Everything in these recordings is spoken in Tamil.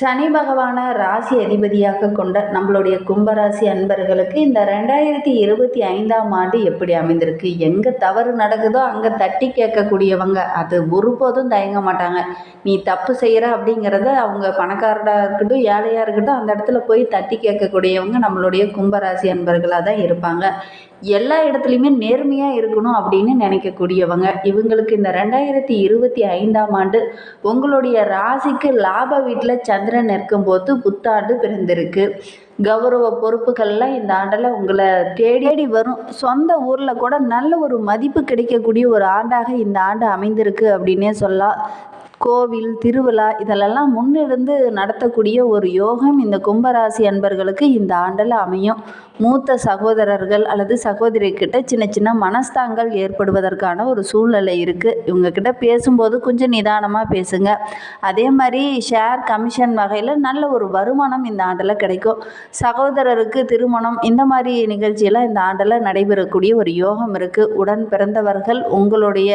சனி பகவான ராசி அதிபதியாக கொண்ட நம்மளுடைய கும்பராசி அன்பர்களுக்கு இந்த ரெண்டாயிரத்தி இருபத்தி ஐந்தாம் ஆண்டு எப்படி அமைந்திருக்கு? எங்கே தவறு நடக்குதோ அங்கே தட்டி கேட்கக்கூடியவங்க அது ஒருபோதும் தயங்க மாட்டாங்க. நீ தப்பு செய்கிற அப்படிங்கிறத அவங்க பணக்காரராக இருக்கட்டும் ஏழையாக இருக்கட்டும் அந்த இடத்துல போய் தட்டி கேட்கக்கூடியவங்க நம்மளுடைய கும்பராசி அன்பர்களாக தான் இருப்பாங்க. எல்லா இடத்துலையுமே நேர்மையாக இருக்கணும் அப்படின்னு நினைக்கக்கூடியவங்க. இவங்களுக்கு இந்த ரெண்டாயிரத்தி இருபத்தி ஐந்தாம் ஆண்டு உங்களுடைய ராசிக்கு லாப வீட்டில் சந்திரன் இருக்கும்போது புத்தாண்டு பிறந்திருக்கு. கௌரவ பொறுப்புகள்லாம் இந்த ஆண்டில் உங்களை தேடி வரும். சொந்த ஊரில் கூட நல்ல ஒரு மதிப்பு கிடைக்கக்கூடிய ஒரு ஆண்டாக இந்த ஆண்டு அமைந்திருக்கு அப்படின்னே சொல்லலாம். கோவில் திருவிழா இதிலெல்லாம் முன்னிருந்து நடத்தக்கூடிய ஒரு யோகம் இந்த கும்பராசி அன்பர்களுக்கு இந்த ஆண்டில் அமையும். மூத்த சகோதரர்கள் அல்லது சகோதரிக்கிட்ட சின்ன சின்ன மனஸ்தாங்கள் ஏற்படுவதற்கான ஒரு சூழ்நிலை இருக்குது இவங்கக்கிட்ட பேசும்போது கொஞ்சம் நிதானமாக பேசுங்க. அதே மாதிரி ஷேர் கமிஷன் வகையில் நல்ல ஒரு வருமானம் இந்த ஆண்டில் கிடைக்கும். சகோதரருக்கு திருமணம் இந்த மாதிரி நிகழ்ச்சியெல்லாம் இந்த ஆண்டில் நடைபெறக்கூடிய ஒரு யோகம் இருக்குது உடன் பிறந்தவர்கள் உங்களுடைய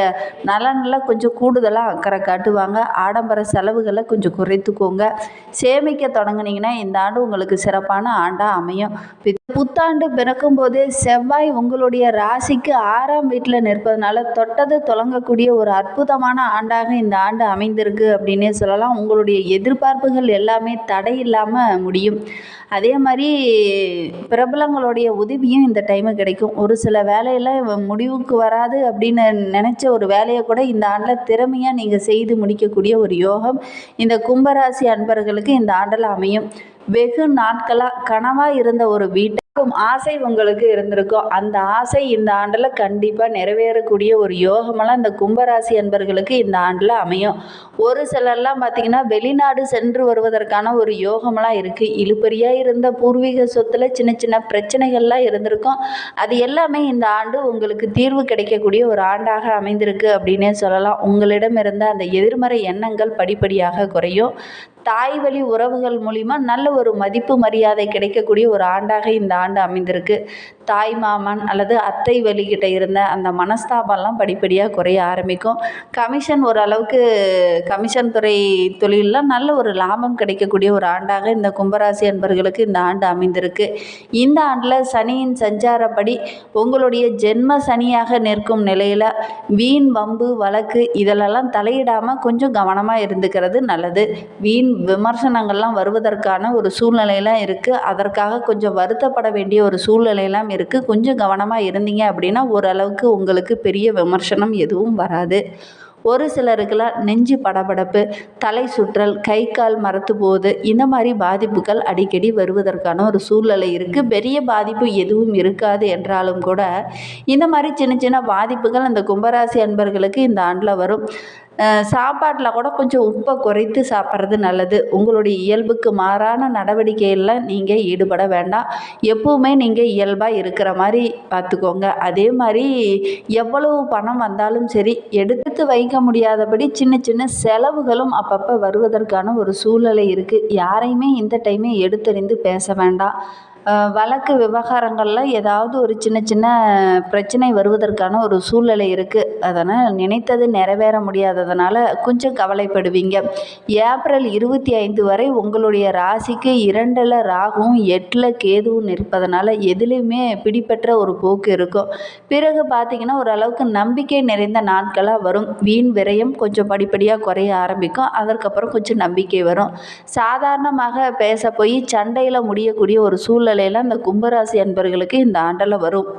நலனில் கொஞ்சம் கூடுதலாக அக்கறை காட்டுவாங்க. ஆடம்பர செலவுகளை கொஞ்சம் குறைத்துக்கோங்க. சேமிக்க தொடங்குனீங்கன்னா இந்த ஆண்டு உங்களுக்கு சிறப்பான ஆண்டாக அமையும். புத்தாண்டு பிறக்கும் போதே செவ்வாய் உங்களுடைய ராசிக்கு ஆறாம் வீட்டில் நிற்பதனால தொட்டது தொடங்கக்கூடிய ஒரு அற்புதமான ஆண்டாக இந்த ஆண்டு அமைந்திருக்கு அப்படின்னே சொல்லலாம். உங்களுடைய எதிர்பார்ப்புகள் எல்லாமே தடை இல்லாமல் முடியும். அதே மாதிரி பிரபலங்களுடைய உதவியும் இந்த டைமு கிடைக்கும். ஒரு சில வேலையில் முடிவுக்கு வராது அப்படின்னு நினச்ச ஒரு வேலையை கூட இந்த ஆண்டில் திறமையாக நீங்கள் செய்து முடிக்கக்கூடிய ஒரு யோகம் இந்த கும்பராசி அன்பர்களுக்கு இந்த ஆண்டில் அமையும். வெகு நாட்களாக கனவாக இருந்த ஒரு வீட்டுக்கும் ஆசை உங்களுக்கு இருந்திருக்கும் அந்த ஆசை இந்த ஆண்டில் கண்டிப்பாக நிறைவேறக்கூடிய ஒரு யோகமெல்லாம் இந்த கும்பராசி அன்பர்களுக்கு இந்த ஆண்டில் அமையும். ஒரு சிலர்லாம் பார்த்திங்கன்னா வெளிநாடு சென்று வருவதற்கான ஒரு யோகமெல்லாம் இருக்குது இழுப்பறியாக இருந்த பூர்வீக சொத்தில் சின்ன சின்ன பிரச்சனைகள்லாம் இருந்திருக்கும். அது எல்லாமே இந்த ஆண்டு உங்களுக்கு தீர்வு கிடைக்கக்கூடிய ஒரு ஆண்டாக அமைந்திருக்கு அப்படின்னே சொல்லலாம். உங்களிடம் இருந்த அந்த எதிர்மறை எண்ணங்கள் படிப்படியாக குறையும். தாய் வழி உறவுகள் மூலிமா நல்ல ஒரு மதிப்பு மரியாதை கிடைக்கக்கூடிய ஒரு ஆண்டாக இந்த ஆண்டு அமைந்திருக்கு. தாய் மாமன் அல்லது அத்தை வழிகிட்ட இருந்த அந்த மனஸ்தாபம்லாம் படிப்படியாக குறைய ஆரம்பிக்கும். கமிஷன் ஓரளவுக்கு கமிஷன் துறை தொழிலில் நல்ல ஒரு லாபம் கிடைக்கக்கூடிய ஒரு ஆண்டாக இந்த கும்பராசி அன்பர்களுக்கு இந்த ஆண்டு அமைந்திருக்கு. இந்த ஆண்டில் சனியின் சஞ்சாரப்படி உங்களுடைய ஜென்ம சனியாக நிற்கும் நிலையில் வீண் வம்பு வழக்கு இதிலெல்லாம் தலையிடாமல் கொஞ்சம் கவனமாக இருந்துக்கிறது நல்லது. வீண் விமர்சனங்கள்லாம் வருவதற்கான ஒரு சூழ்நிலையெல்லாம் இருக்குது அதற்காக கொஞ்சம் வருத்தப்பட வேண்டிய ஒரு சூழ்நிலையெல்லாம் இருக்குது கொஞ்சம் கவனமாக இருந்தீங்க அப்படின்னா ஓரளவுக்கு உங்களுக்கு பெரிய விமர்சனம் எதுவும் வராது. ஒரு சிலருக்கெல்லாம் நெஞ்சு படபடப்பு தலை சுற்றல் கை கால் மரத்து போகுது இந்த மாதிரி பாதிப்புகள் அடிக்கடி வருவதற்கான ஒரு சூழ்நிலை இருக்குது பெரிய பாதிப்பு எதுவும் இருக்காது என்றாலும் கூட இந்த மாதிரி சின்ன சின்ன பாதிப்புகள் அந்த கும்பராசி அன்பர்களுக்கு இந்த ஆண்டில் வரும். சாப்பாட்டில் கூட கொஞ்சம் உப்பை குறைத்து சாப்பிட்றது நல்லது. உங்களுடைய இயல்புக்கு மாறான நடவடிக்கையில் நீங்கள் ஈடுபட வேண்டாம். எப்பவுமே நீங்கள் இயல்பாக இருக்கிற மாதிரி பார்த்துக்கோங்க அதே மாதிரி எவ்வளவு பணம் வந்தாலும் சரி எடுத்து வைக்க முடியாதபடி சின்ன சின்ன செலவுகளும் அப்பப்போ வருவதற்கான ஒரு சூழ்நிலை இருக்குது யாரையுமே இந்த டைமே எடுத்தறிந்து பேச வேண்டாம். வழக்கு விவகாரங்களில் ஏதாவது ஒரு சின்ன சின்ன பிரச்சனை வருவதற்கான ஒரு சூழ்நிலை இருக்குது அதனால் நினைத்தது நிறைவேற முடியாததுனால கொஞ்சம் கவலைப்படுவீங்க. ஏப்ரல் இருபத்தி ஐந்து வரை உங்களுடைய ராசிக்கு இரண்டில் ராகும் எட்டில் கேதுவும் நிற்பதனால எதுலேயுமே பிடிபற்ற ஒரு போக்கு இருக்கும். பிறகு பார்த்தீங்கன்னா ஓரளவுக்கு நம்பிக்கை நிறைந்த நாட்களாக வரும். வீண் விரயம் கொஞ்சம் படிப்படியாக குறைய ஆரம்பிக்கும். அதற்கப்புறம் கொஞ்சம் நம்பிக்கை வரும். சாதாரணமாக பேச போய் சண்டையில் முடியக்கூடிய ஒரு எல்லாம் அந்த கும்பராசி அன்பர்களுக்கு இந்த ஆண்டில் வரும்.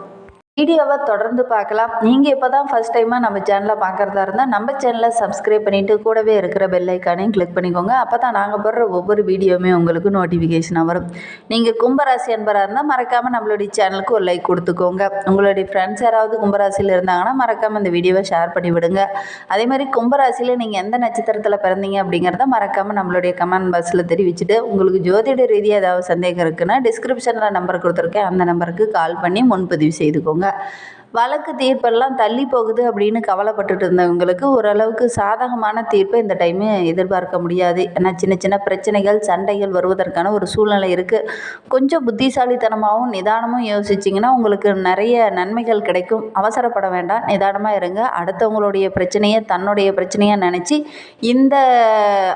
வீடியோவை தொடர்ந்து பார்க்கலாம். நீங்கள் இப்போ தான் ஃபஸ்ட் டைமாக நம்ம சேனலை பார்க்குறதா இருந்தால் நம்ம சேனலை சப்ஸ்கிரைப் பண்ணிவிட்டு கூடவே இருக்கிற பெல் ஐக்கானையும் கிளிக் பண்ணிக்கோங்க. அப்போ தான் நாங்கள் போடுற ஒவ்வொரு வீடியோவுமே உங்களுக்கு நோட்டிஃபிகேஷனாக வரும். நீங்கள் கும்பராசி அன்பராக இருந்தால் மறக்காமல் நம்மளுடைய சேனலுக்கு ஒரு லைக் கொடுத்துக்கோங்க. உங்களுடைய ஃப்ரெண்ட்ஸ் யாராவது கும்பராசியில் இருந்தாங்கன்னா மறக்காமல் இந்த வீடியோவை ஷேர் பண்ணி விடுங்க. அதே மாதிரி கும்பராசியில் நீங்கள் எந்த நட்சத்திரத்தில் பிறந்தீங்க அப்படிங்கிறத மறக்காமல் நம்மளுடைய கமெண்ட் பாக்ஸில் தெரிவிச்சுட்டு உங்களுக்கு ஜோதிட ரீதியாக ஏதாவது சந்தேகம் இருக்குன்னா டிஸ்கிரிப்ஷனில் நம்பர் கொடுத்துருக்கேன். அந்த நம்பருக்கு கால் பண்ணி முன்பதிவு செய்துக்கோங்க. that வழக்கு தீர்ப்பெல்லாம் தள்ளி போகுது அப்படின்னு கவலைப்பட்டுட்டு இருந்தவங்களுக்கு ஓரளவுக்கு சாதகமான தீர்ப்பை இந்த டைமு எதிர்பார்க்க முடியாது. ஏன்னா சின்ன சின்ன பிரச்சனைகள் சண்டைகள் வருவதற்கான ஒரு சூழ்நிலை இருக்குது கொஞ்சம் புத்திசாலித்தனமாகவும் நிதானமும் யோசிச்சிங்கன்னா உங்களுக்கு நிறைய நன்மைகள் கிடைக்கும். அவசரப்பட வேண்டாம். நிதானமாக இருங்க. அடுத்தவங்களுடைய பிரச்சனையை தன்னுடைய பிரச்சனையாக நினச்சி இந்த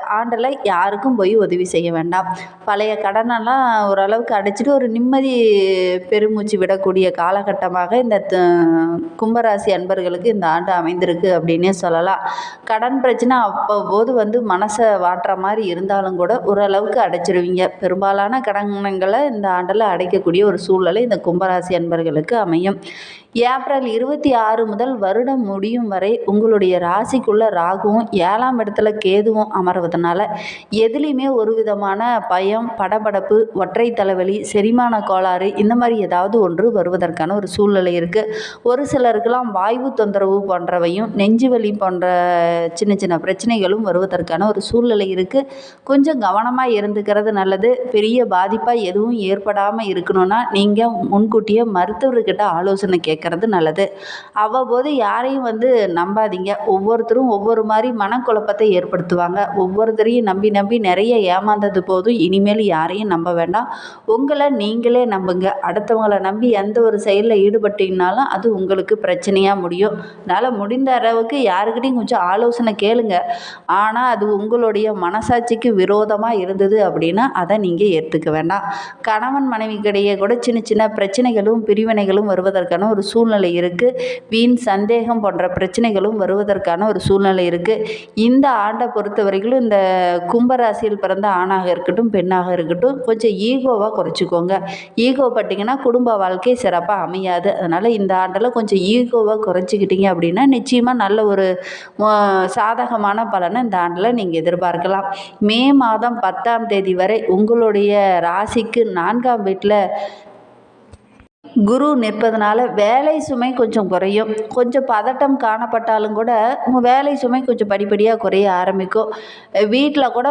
ஆண்டில் யாருக்கும் போய் உதவி செய்ய வேண்டாம். பழைய கடனெல்லாம் ஓரளவுக்கு அடைச்சிட்டு ஒரு நிம்மதி பெருமூச்சு விடக்கூடிய காலகட்டமாக இந்த த- கும்பராசி அன்பர்களுக்கு இந்த ஆண்டு அமைந்திருக்கு அப்படின்னே சொல்லலாம். கடன் பிரச்சனை அவ்வப்போது வந்து மனசை வாட்டுற மாதிரி இருந்தாலும் கூட ஓரளவுக்கு அடைச்சிருவீங்க. பெரும்பாலான கடன்களை இந்த ஆண்டில் அடைக்கக்கூடிய ஒரு சூழ்நிலை இந்த கும்பராசி அன்பர்களுக்கு அமையும். ஏப்ரல் இருபத்தி ஆறு முதல் வருடம் முடியும் வரை உங்களுடைய ராசிக்குள்ள ராகுவும் ஏழாம் இடத்துல கேதுவும் அமர்வதனால எதுலேயுமே ஒரு விதமான பயம் படபடப்பு ஒற்றை தலைவலி செரிமான கோளாறு இந்த மாதிரி ஏதாவது ஒன்று வருவதற்கான ஒரு சூழ்நிலை இருக்குது ஒரு சிலருக்கெல்லாம் வாய்வு தொந்தரவு போன்றவையும் நெஞ்சு வலி போன்ற சின்ன சின்ன பிரச்சனைகளும் வருவதற்கான ஒரு சூழ்நிலை இருக்குது கொஞ்சம் கவனமாக இருந்துக்கிறது நல்லது. பெரிய பாதிப்பாக எதுவும் ஏற்படாமல் இருக்கணும்னா நீங்கள் முன்கூட்டியே மருத்துவர்கிட்ட ஆலோசனை கேட்க கேட்கறது நல்லது. அவ்வப்போது யாரையும் வந்து நம்பாதீங்க. ஒவ்வொருத்தரும் ஒவ்வொரு மாதிரி மனக்குழப்பத்தை ஏற்படுத்துவாங்க. ஒவ்வொருத்தரையும் நம்பி நம்பி நிறைய ஏமாந்தது போதும். இனிமேல் யாரையும் நம்ப வேண்டாம். உங்களை நீங்களே நம்புங்க. அடுத்தவங்கள நம்பி எந்த ஒரு செயலில் ஈடுபட்டீங்கனாலும் அது உங்களுக்கு பிரச்சனையாக முடியும். அதனால் முடிந்த அளவுக்கு யாருக்கிட்டையும் கொஞ்சம் ஆலோசனை கேளுங்க. ஆனால் அது உங்களுடைய மனசாட்சிக்கு விரோதமாக இருந்தது அப்படின்னா அதை நீங்கள் ஏற்றுக்க வேண்டாம். கணவன் மனைவிக்கிடையே கூட சின்ன சின்ன பிரச்சனைகளும் பிரிவினைகளும் வருவதற்கான ஒரு சூழ்நிலை இருக்குது வீண் சந்தேகம் போன்ற பிரச்சனைகளும் வருவதற்கான ஒரு சூழ்நிலை இருக்குது இந்த ஆண்டை பொறுத்தவரையிலும் இந்த கும்பராசியில் பிறந்த ஆணாக இருக்கட்டும் பெண்ணாக இருக்கட்டும் கொஞ்சம் ஈகோவாக குறைச்சிக்கோங்க. ஈகோ பட்டிங்கன்னா குடும்ப வாழ்க்கை சிறப்பாக அமையாது. அதனால் இந்த ஆண்டில் கொஞ்சம் ஈகோவாக குறைச்சிக்கிட்டீங்க அப்படின்னா நிச்சயமாக நல்ல ஒரு சாதகமான பலனை இந்த ஆண்டில் நீங்கள் எதிர்பார்க்கலாம். மே மாதம் பத்தாம் தேதி வரை உங்களுடைய ராசிக்கு நான்காம் வீட்டில் குரு நிற்பதனால வேலை சுமை கொஞ்சம் குறையும். கொஞ்சம் பதட்டம் காணப்பட்டாலும் கூட உங்கள் வேலை சுமை கொஞ்சம் படிப்படியாக குறைய ஆரம்பிக்கும். வீட்டில் கூட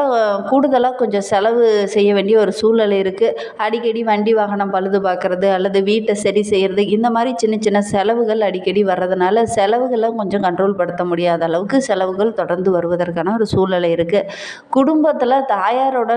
கூடுதலாக கொஞ்சம் செலவு செய்ய வேண்டிய ஒரு சூழ்நிலை இருக்குது அடிக்கடி வண்டி வாகனம் பழுது பார்க்குறது அல்லது வீட்டை சரி செய்கிறது இந்த மாதிரி சின்ன சின்ன செலவுகள் அடிக்கடி வர்றதுனால செலவுகளை கொஞ்சம் கண்ட்ரோல் படுத்த முடியாத அளவுக்கு செலவுகள் தொடர்ந்து வருவதற்கான ஒரு சூழ்நிலை இருக்குது குடும்பத்தில் தாயாரோட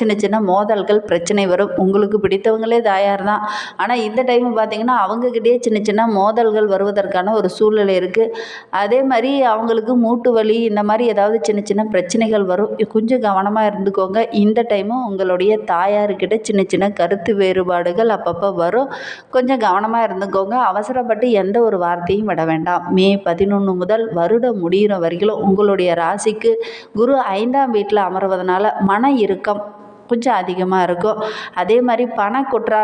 சின்ன சின்ன மோதல்கள் பிரச்சனை வரும். உங்களுக்கு பிடித்தவங்களே தாயார் தான் ஆனால் இந்த டைம் பார்த்தீங்கன்னா அவங்கக்கிட்டே சின்ன சின்ன மோதல்கள் வருவதற்கான ஒரு சூழ்நிலை இருக்குது அதே மாதிரி அவங்களுக்கு மூட்டு வலி இந்த மாதிரி ஏதாவது சின்ன சின்ன பிரச்சனைகள் வரும். கொஞ்சம் கவனமாக இருந்துக்கோங்க. இந்த டைமும் உங்களுடைய தாயாருக்கிட்ட சின்ன சின்ன கருத்து வேறுபாடுகள் அப்பப்போ வரும். கொஞ்சம் கவனமாக இருந்துக்கோங்க. அவசரப்பட்டு எந்த ஒரு வார்த்தையும் விட வேண்டாம். மே பதினொன்று முதல் வருடம் முடிகிற வரையிலும் உங்களுடைய ராசிக்கு குரு ஐந்தாம் வீட்டில் அமர்வதனால மன இறுக்கம் கொஞ்சம் அதிகமாக இருக்கும். அதே மாதிரி பண குற்றா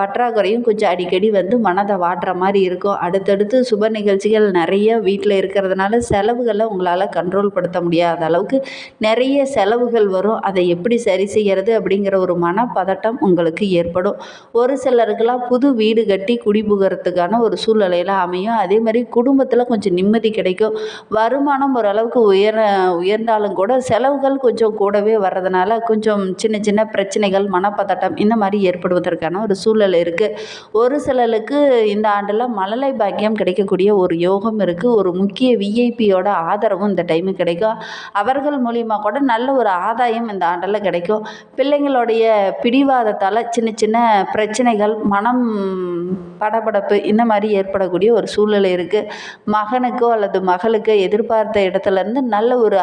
பற்றாக்குறையும் கொஞ்சம் அடிக்கடி வந்து மனதை வாட்டுற மாதிரி இருக்கும். அடுத்தடுத்து சுப நிகழ்ச்சிகள் நிறைய வீட்டில் இருக்கிறதுனால செலவுகளை உங்களால் கண்ட்ரோல் படுத்த முடியாத அளவுக்கு நிறைய செலவுகள் வரும். அதை எப்படி சரி செய்கிறது அப்படிங்கிற ஒரு மனப்பதட்டம் உங்களுக்கு ஏற்படும். ஒரு சிலருக்கெல்லாம் புது வீடு கட்டி குடிபுகிறதுக்கான ஒரு சூழ்நிலையில் அமையும். அதே மாதிரி குடும்பத்தில் கொஞ்சம் நிம்மதி கிடைக்கும். வருமானம் ஓரளவுக்கு உயர உயர்ந்தாலும் கூட செலவுகள் கொஞ்சம் கூடவே வர்றதுனால கொஞ்சம் சின்ன சின்ன பிரச்சனைகள் மனப்பதட்டம் இந்த மாதிரி ஏற்படுவதற்கான ஒரு சூழல் இருக்குது ஒரு சிலருக்கு இந்த ஆண்டில் மழலை பாக்கியம் கிடைக்கக்கூடிய ஒரு யோகம் இருக்குது ஒரு முக்கிய விஐபியோட ஆதரவும் இந்த டைமு கிடைக்கும். அவர்கள் மூலிமா கூட நல்ல ஒரு ஆதாயம் இந்த ஆண்டில் கிடைக்கும். பிள்ளைங்களுடைய பிடிவாதத்தால் சின்ன சின்ன பிரச்சனைகள் மனம் படபடப்பு இந்த மாதிரி ஏற்படக்கூடிய ஒரு சூழ்நிலை இருக்குது மகனுக்கோ அல்லது மகளுக்கோ எதிர்பார்த்த இடத்துலேருந்து நல்ல ஒரு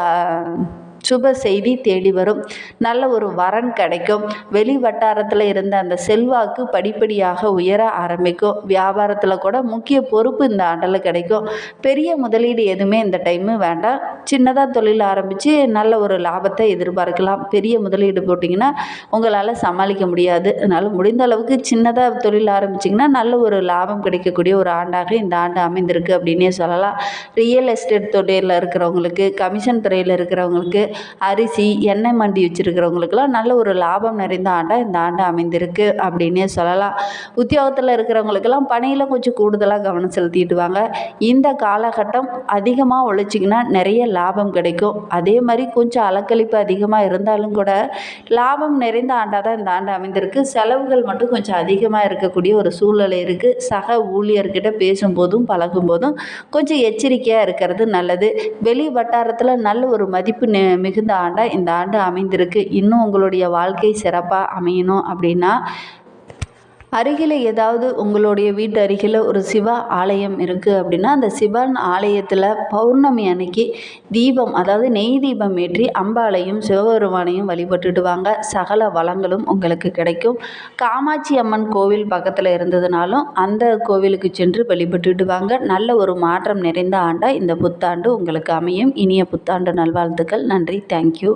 சுப செய்தி தேடி வரும். நல்ல ஒரு வரன் கிடைக்கும். வெளி வட்டாரத்தில் இருந்த அந்த செல்வாக்கு படிப்படியாக உயர ஆரம்பிக்கும். வியாபாரத்தில் கூட முக்கிய பொறுப்பு இந்த ஆண்டில் கிடைக்கும். பெரிய முதலீடு எதுவுமே இந்த டைமு வேண்டாம். சின்னதாக தொழில் ஆரம்பித்து நல்ல ஒரு லாபத்தை எதிர்பார்க்கலாம். பெரிய முதலீடு போட்டிங்கன்னா உங்களால் சமாளிக்க முடியாது. அதனால் முடிந்த அளவுக்கு சின்னதாக தொழில் ஆரம்பிச்சிங்கன்னா நல்ல ஒரு லாபம் கிடைக்கக்கூடிய ஒரு ஆண்டாக இந்த ஆண்டு அமைந்திருக்கு அப்படின்னே சொல்லலாம். ரியல் எஸ்டேட் தொழிலில் இருக்கிறவங்களுக்கு கமிஷன் துறையில் இருக்கிறவங்களுக்கு அரிசி எண்ணெய் மண்டி வச்சுருக்கிறவங்களுக்கெல்லாம் நல்ல ஒரு லாபம் நிறைந்த ஆண்டாக இந்த ஆண்டு அமைந்திருக்கு அப்படின்னே சொல்லலாம். உத்தியோகத்தில் இருக்கிறவங்களுக்கெல்லாம் பணியில் கொஞ்சம் கூடுதலாக கவனம் செலுத்திடுவாங்க இந்த காலகட்டம் அதிகமாக உழைச்சிங்கன்னா நிறைய லாபம் கிடைக்கும். அதே மாதிரி கொஞ்சம் அலக்கழிப்பு அதிகமாக இருந்தாலும் கூட லாபம் நிறைந்த ஆண்டாக தான் இந்த ஆண்டு அமைந்திருக்கு. செலவுகள் மட்டும் கொஞ்சம் அதிகமாக இருக்கக்கூடிய ஒரு சூழ்நிலை இருக்குது சக ஊழியர்கிட்ட பேசும்போதும் பழகும்போதும் கொஞ்சம் எச்சரிக்கையாக இருக்கிறது நல்லது. வெளி வட்டாரத்தில் நல்ல ஒரு மதிப்பு நெ மிகுந்த ஆண்டாக இந்த ஆண்டு அமைந்திருக்கு. இன்னும் உங்களுடைய வாழ்க்கை சிறப்பாக அமையணும் அப்படின்னா அருகில் ஏதாவது உங்களுடைய வீட்டு அருகில் ஒரு சிவா ஆலயம் இருக்குது அப்படின்னா அந்த சிவன் ஆலயத்தில் பௌர்ணமி அன்னைக்கு தீபம் அதாவது நெய் தீபம் ஏற்றி அம்பாளையும் சிவபெருமானையும் வழிபட்டுட்டு வாங்க. சகல வளங்களும் உங்களுக்கு கிடைக்கும். காமாட்சி அம்மன் கோவில் பக்கத்தில் இருந்ததுனாலும் அந்த கோவிலுக்கு சென்று வழிபட்டுட்டு வாங்க. நல்ல ஒரு மாற்றம் நிறைந்த ஆண்டாக இந்த புத்தாண்டு உங்களுக்கு அமையும். இனிய புத்தாண்டு நல்வாழ்த்துக்கள். நன்றி. தேங்க்யூ